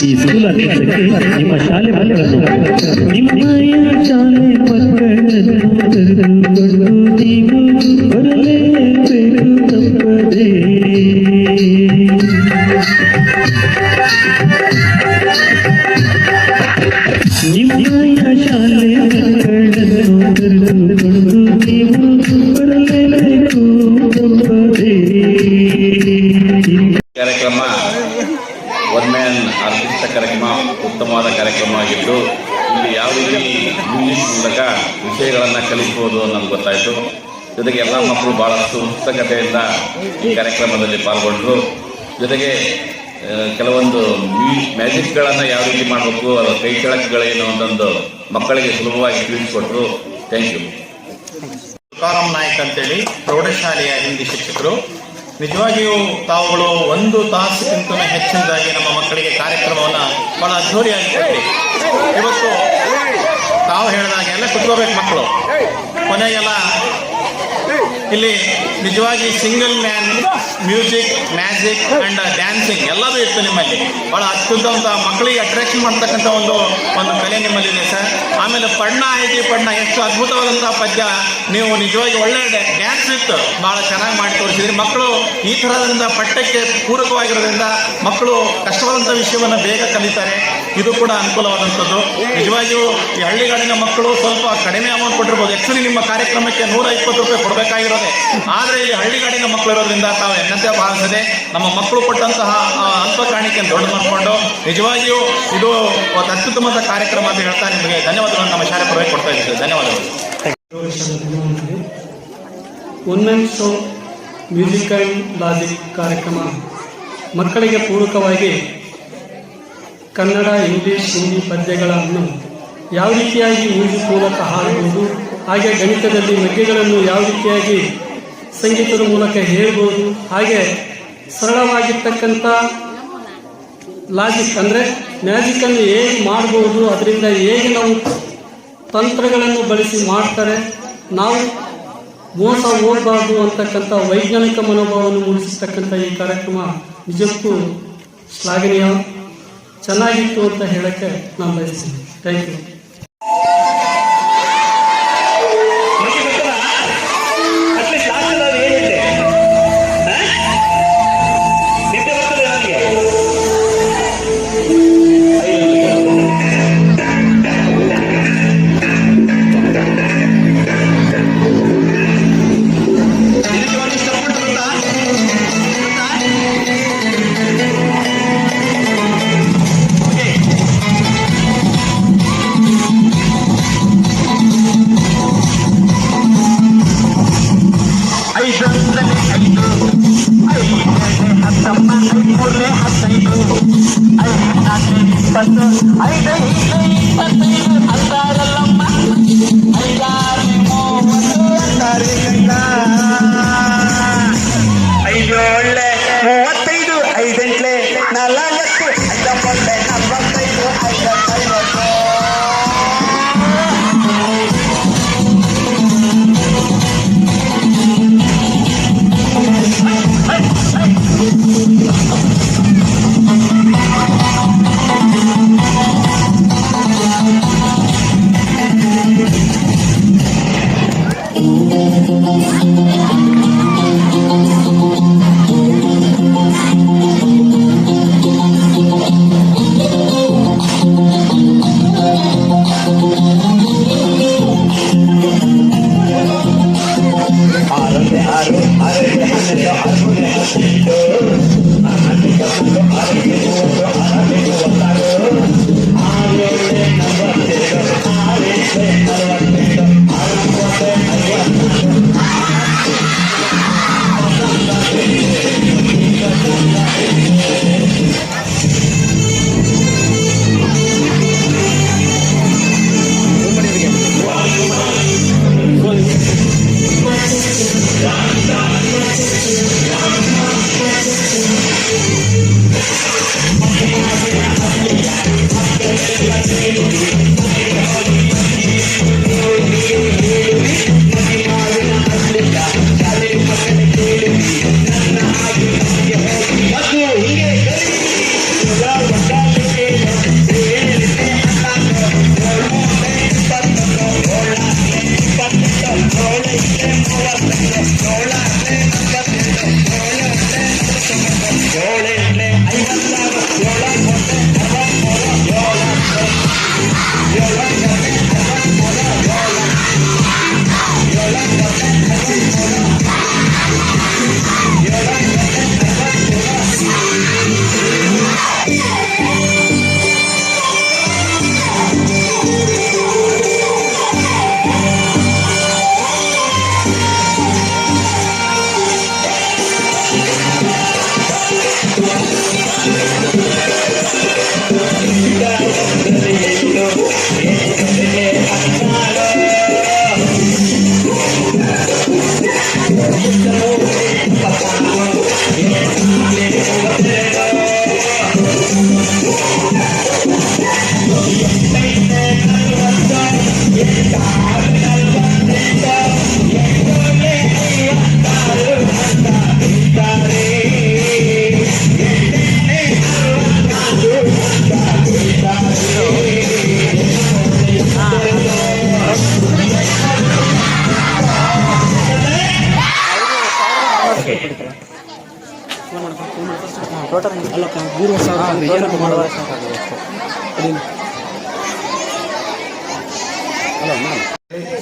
ಈ ಸ್ಕೂಲ್ ಆರ್ಕೆಸ್ಟ್ರಾಕ್ಕೆ ನಿಮ್ಮ ಶಾಲೆ ಮಕ್ಕಳನ್ನು ನಿಮ್ಮಯ ಶಾಲೆ ಮಕ್ಕಳನ್ನು ಕರೆದುಕೊಂಡು ನೀವು ಬರಲೇಬೇಕು ತಪ್ಪದೇ ನಿಮ್ಮಯ ಶಾಲೆ ಮಕ್ಕಳನ್ನು ಕರೆದುಕೊಂಡು ನೀವು ಬರಲೇಬೇಕು ತಪ್ಪದೇ ಗೊತ್ತಾಯಿತು. ಜೊತೆಗೆ ಎಲ್ಲ ಮಕ್ಕಳು ಭಾಳಷ್ಟು ಉತ್ಸುಕತೆಯಿಂದ ಈ ಕಾರ್ಯಕ್ರಮದಲ್ಲಿ ಪಾಲ್ಗೊಂಡರು. ಜೊತೆಗೆ ಕೆಲವೊಂದು ಮ್ಯೂ, ಮ್ಯಾಜಿಕ್ಗಳನ್ನು ಯಾವ ರೀತಿ ಮಾಡಬೇಕು, ಅದರ ಕೈ ಕೆಳಕುಗಳೇನು ಅಂತಂದು ಮಕ್ಕಳಿಗೆ ಸುಲಭವಾಗಿ ತಿಳಿಸಿಕೊಟ್ರು. Thank you. ತುಕಾರಾಮ್ ನಾಯ್ಕ್ ಅಂತೇಳಿ, ಪ್ರೌಢಶಾಲೆಯ ಹಿಂದಿ ಶಿಕ್ಷಕರು. ನಿಜವಾಗಿಯೂ ತಾವುಗಳು ಒಂದು ತಾಸಿಗಿಂತ ಹೆಚ್ಚಿನದಾಗಿ ನಮ್ಮ ಮಕ್ಕಳಿಗೆ ಕಾರ್ಯಕ್ರಮವನ್ನು ಬಹಳ ಅದ್ಧೂರಿಯಾಗಿ ಇವತ್ತು ತಾವು ಹೇಳಿದಾಗೆಲ್ಲ ಕುತ್ಕೋಬೇಕು ಮಕ್ಕಳು. ಕೊನೆಗೆಲ್ಲ ಇಲ್ಲಿ ನಿಜವಾಗಿ single man music magic and dancing ಎಲ್ಲದೂ ಇತ್ತು ನಿಮ್ಮಲ್ಲಿ. ಬಹಳ ಅದ್ಭುತವಾದ ಮಕ್ಕಳಿಗೆ ಅಟ್ರಾಕ್ಷನ್ ಮಾಡ್ತಕ್ಕಂಥ ಒಂದು ಒಂದು ಕಲೆ ನಿಮ್ಮಲ್ಲಿದೆ ಸರ್ ಆಮೇಲೆ ಪಣ್ಣ ಐತಿ ಪಣ್ಣ ಎಷ್ಟು ಅದ್ಭುತವಾದಂಥ ಪದ್ಯ ನೀವು ನಿಜವಾಗಿ ಒಳ್ಳೆ ಇತ್ತು ಬಹಳ ಚೆನ್ನಾಗಿ ಮಾಡಿ ತೋರಿಸಿದ್ರಿ. ಮಕ್ಕಳು ಈ ಥರದಿಂದ ಪಠ್ಯಕ್ಕೆ ಪೂರಕವಾಗಿರೋದ್ರಿಂದ ಮಕ್ಕಳು ಕಷ್ಟವಾದಂಥ ವಿಷಯವನ್ನು ಬೇಗ ಕಲಿತಾರೆ. ಇದು ಕೂಡ ಅನುಕೂಲವಾದಂಥದ್ದು. ನಿಜವಾಗಿಯೂ ಈ ಹಳ್ಳಿಗಾಡಿನ ಮಕ್ಕಳು ಸ್ವಲ್ಪ ಕಡಿಮೆ ಅಮೌಂಟ್ ಕೊಟ್ಟಿರ್ಬೋದು. ಆ್ಯಕ್ಚುಲಿ ನಿಮ್ಮ ಕಾರ್ಯಕ್ರಮಕ್ಕೆ ನೂರ ಇಪ್ಪತ್ತು ರೂಪಾಯಿ ಕೊಡಬೇಕಾಗಿರೋದೆ. ಆದರೆ ಇಲ್ಲಿ ಹಳ್ಳಿಗಾಡಿನ ಮಕ್ಕಳು ಇರೋದ್ರಿಂದ ತಾವು ಎನ್ನಂತೆ ಭಾವಿಸದೆ. ನಮ್ಮ ಮಕ್ಕಳು ಕೊಟ್ಟಂತಹ ಅಲ್ಪ ಕಾಣಿಕೆ ದೊಡ್ಡ ಮಾಡಿಕೊಂಡು ನಿಜವಾಗಿಯೂ ಇದು ಅತ್ಯುತ್ತಮವಾದ ಕಾರ್ಯಕ್ರಮ ಅಂತ ಹೇಳ್ತಾ ನಿಮಗೆ ಧನ್ಯವಾದಗಳನ್ನು ನಮ್ಮ ಶಾಲೆ ಪರವಾಗಿ ಕೊಡ್ತಾ ಇದ್ದೀವಿ. ಧನ್ಯವಾದಗಳು. One man show music and logic ಕಾರ್ಯಕ್ರಮ ಮಕ್ಕಳಿಗೆ ಪೂರಕವಾಗಿ ಕನ್ನಡ, ಇಂಗ್ಲಿಷ್, ಹಿಂದಿ ಪದ್ಯಗಳನ್ನು ಯಾವ ರೀತಿಯಾಗಿ ಮ್ಯೂಸಿಕ್ ಮೂಲಕ ಹಾಡಬಹುದು, ಹಾಗೆ ಗಣಿತದಲ್ಲಿ ಮಗ್ಗೆಗಳನ್ನು ಯಾವ ರೀತಿಯಾಗಿ ಸಂಗೀತದ ಮೂಲಕ ಹೇಳ್ಬೋದು ಹಾಗೆ ಸರಳವಾಗಿರ್ತಕ್ಕಂಥ ಲಾಜಿಕ್ ಅಂದರೆ ಮ್ಯಾಜಿಕನ್ನು ಹೇಗೆ ಮಾಡ್ಬೋದು ಅದರಿಂದ ಹೇಗೆ ನಾವು ತಂತ್ರಗಳನ್ನು ಬಳಸಿ ಮಾಡ್ತಾರೆ, ನಾವು ಮೋಸ ಓದಬಾರ್ದು ಅಂತಕ್ಕಂಥ ವೈಜ್ಞಾನಿಕ ಮನೋಭಾವವನ್ನು ಮೂಡಿಸತಕ್ಕಂಥ ಈ ಕಾರ್ಯಕ್ರಮ ನಿಜಕ್ಕೂ ಶ್ಲಾಘನೀಯ, ಚೆನ್ನಾಗಿತ್ತು ಅಂತ ಹೇಳಕ್ಕೆ ನಾನು ಬಯಸ್ತೀನಿ. ಥ್ಯಾಂಕ್ ಯು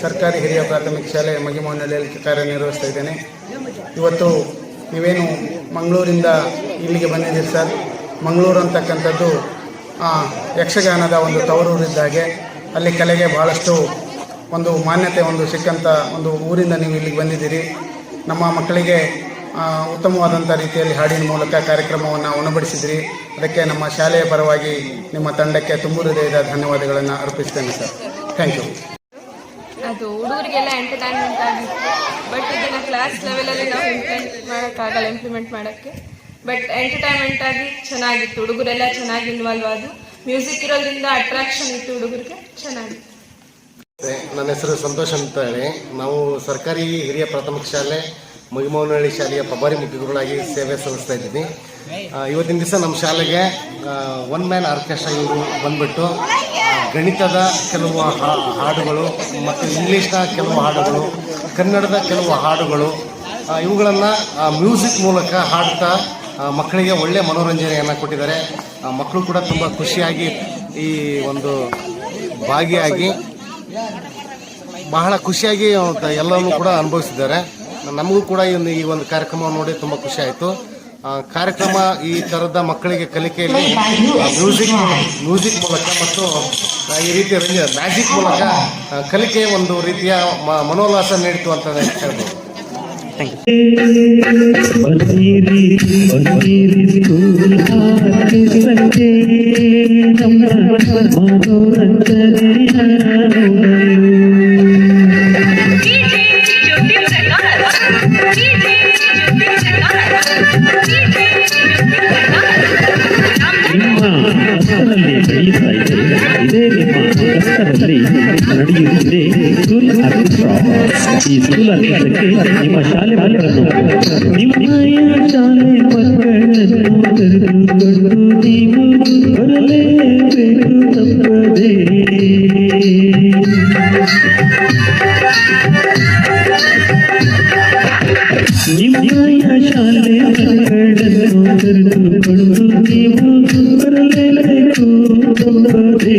ಸರ್ಕಾರಿ ಹಿರಿಯ ಪ್ರಾಥಮಿಕ ಶಾಲೆ ಮಗಿಮೋಹನಹಳ್ಳಿಯಲ್ಲಿ ಕಾರ್ಯನಿರ್ವಹಿಸ್ತಾ ಇದ್ದೇನೆ. ಇವತ್ತು ನೀವೇನು ಮಂಗಳೂರಿಂದ ಇಲ್ಲಿಗೆ ಬಂದಿದ್ದೀರಿ ಸರ್? ಮಂಗಳೂರು ಅಂತಕ್ಕಂಥದ್ದು ಯಕ್ಷಗಾನದ ಒಂದು ತವರೂರಿದ್ದಾಗೆ ಅಲ್ಲಿ ಕಲೆಗೆ ಭಾಳಷ್ಟು ಒಂದು ಮಾನ್ಯತೆ ಒಂದು ಸಿಕ್ಕಂಥ ಒಂದು ಊರಿಂದ ನೀವು ಇಲ್ಲಿಗೆ ಬಂದಿದ್ದೀರಿ. ನಮ್ಮ ಮಕ್ಕಳಿಗೆ ಉತ್ತಮವಾದಂಥ ರೀತಿಯಲ್ಲಿ ಹಾಡಿನ ಮೂಲಕ ಕಾರ್ಯಕ್ರಮವನ್ನು ಉಣಬಡಿಸಿದ್ರಿ. ಅದಕ್ಕೆ ನಮ್ಮ ಶಾಲೆಯ ಪರವಾಗಿ ನಿಮ್ಮ ತಂಡಕ್ಕೆ ತುಂಬು ಹೃದಯದ ಧನ್ಯವಾದಗಳನ್ನು ಅರ್ಪಿಸ್ತೇನೆ ಸರ್. ಥ್ಯಾಂಕ್ ಯು ಅದು ಹುಡುಗರಿಗೆಲ್ಲ ಎಂಟರ್ಟೈನ್ಮೆಂಟ್ ಆಗಿತ್ತು. ಬಟ್ ಇದನ್ನು ಕ್ಲಾಸ್ ಲೆವೆಲಲ್ಲಿ ನಾವು ಇಂಪ್ಲಿಮೆಂಟ್ ಮಾಡೋಕ್ಕಾಗಲ್ಲ ಇಂಪ್ಲಿಮೆಂಟ್ ಮಾಡೋಕ್ಕೆ. ಬಟ್ ಎಂಟರ್ಟೈನ್ಮೆಂಟ್ ಆಗಿ ಚೆನ್ನಾಗಿತ್ತು. ಹುಡುಗರೆಲ್ಲ ಚೆನ್ನಾಗಿ ಇನ್ವಾಲ್ವ್ ಆದು ಮ್ಯೂಸಿಕ್ ಇರೋದ್ರಿಂದ ಅಟ್ರಾಕ್ಷನ್ ಇತ್ತು ಹುಡುಗರಿಗೆ. ಚೆನ್ನಾಗಿತ್ತು. ನನ್ನ ಹೆಸರು ಸಂತೋಷ್ ಅಂತ ಹೇಳಿ ನಾವು ಸರ್ಕಾರಿ ಹಿರಿಯ ಪ್ರಾಥಮಿಕ ಶಾಲೆ ಮಗಿಮೋಹನಹಳ್ಳಿ ಶಾಲೆಯ ಪ್ರಭಾರಿ ಮುಖ್ಯಗುರುಗಳಾಗಿ ಸೇವೆ ಸಲ್ಲಿಸ್ತಾ ಇದ್ದೀನಿ ಇವತ್ತಿನ ದಿವಸ ನಮ್ಮ ಶಾಲೆಗೆ ಒನ್ ಮ್ಯಾನ್ ಆರ್ಕೆಸ್ಟ್ರಾ ಇವರು ಬಂದ್ಬಿಟ್ಟು ಗಣಿತದ ಕೆಲವು ಹಾಡುಗಳು ಮತ್ತು ಇಂಗ್ಲೀಷ್ನ ಕೆಲವು ಹಾಡುಗಳು, ಕನ್ನಡದ ಕೆಲವು ಹಾಡುಗಳು ಇವುಗಳನ್ನು ಮ್ಯೂಸಿಕ್ ಮೂಲಕ ಹಾಡ್ತಾ ಮಕ್ಕಳಿಗೆ ಒಳ್ಳೆಯ ಮನೋರಂಜನೆಯನ್ನು ಕೊಟ್ಟಿದ್ದಾರೆ. ಮಕ್ಕಳು ಕೂಡ ತುಂಬ ಖುಷಿಯಾಗಿ ಈ ಒಂದು ಭಾಗಿಯಾಗಿ ಬಹಳ ಖುಷಿಯಾಗಿ ಎಲ್ಲರೂ ಕೂಡ ಅನುಭವಿಸಿದ್ದಾರೆ. ನಮಗೂ ಕೂಡ ಇನ್ನು ಈ ಒಂದು ಕಾರ್ಯಕ್ರಮ ನೋಡಿ ತುಂಬ ಖುಷಿ ಆಯಿತು. ಕಾರ್ಯಕ್ರಮ ಈ ಥರದ ಮಕ್ಕಳಿಗೆ ಕಲಿಕೆಯಲ್ಲಿ ಮ್ಯೂಸಿಕ್ ಮ್ಯೂಸಿಕ್ ಮೂಲಕ ಮತ್ತು ಈ ರೀತಿಯ ಮ್ಯಾಜಿಕ್ ಮೂಲಕ ಕಲಿಕೆ ಒಂದು ರೀತಿಯ ಮ- ಮನೋಲ್ಲಾಸ ನೀಡಿತು ಅಂತ ಹೇಳ್ಬೋದು. ಕಷ್ಟದಲ್ಲಿ ನಡೆಯುತ್ತಿದೆ ಸ್ಕೂಲ್ ಆರ್ಕೆಸ್ಟ್ರಾ ಈ ಸ್ಕೂಲ್ ಆರ್ಕೆಸ್ಟ್ರಾಕ್ಕೆ ನಿಮ್ಮ ಶಾಲೆ ಮಕ್ಕಳನ್ನು ನಿಮ್ಮಯ ಶಾಲೆ ಮಕ್ಕಳನ್ನು ಕರೆದುಕೊಂಡು ನೀವು ಬರಲೇಬೇಕು ತಪ್ಪದೇ ನಿಮ್ಮಯ ಶಾಲೆ ಮಕ್ಕಳನ್ನು ಕರೆದುಕೊಂಡು ನೀವು ಬರಲೇಬೇಕು ತಪ್ಪದೇ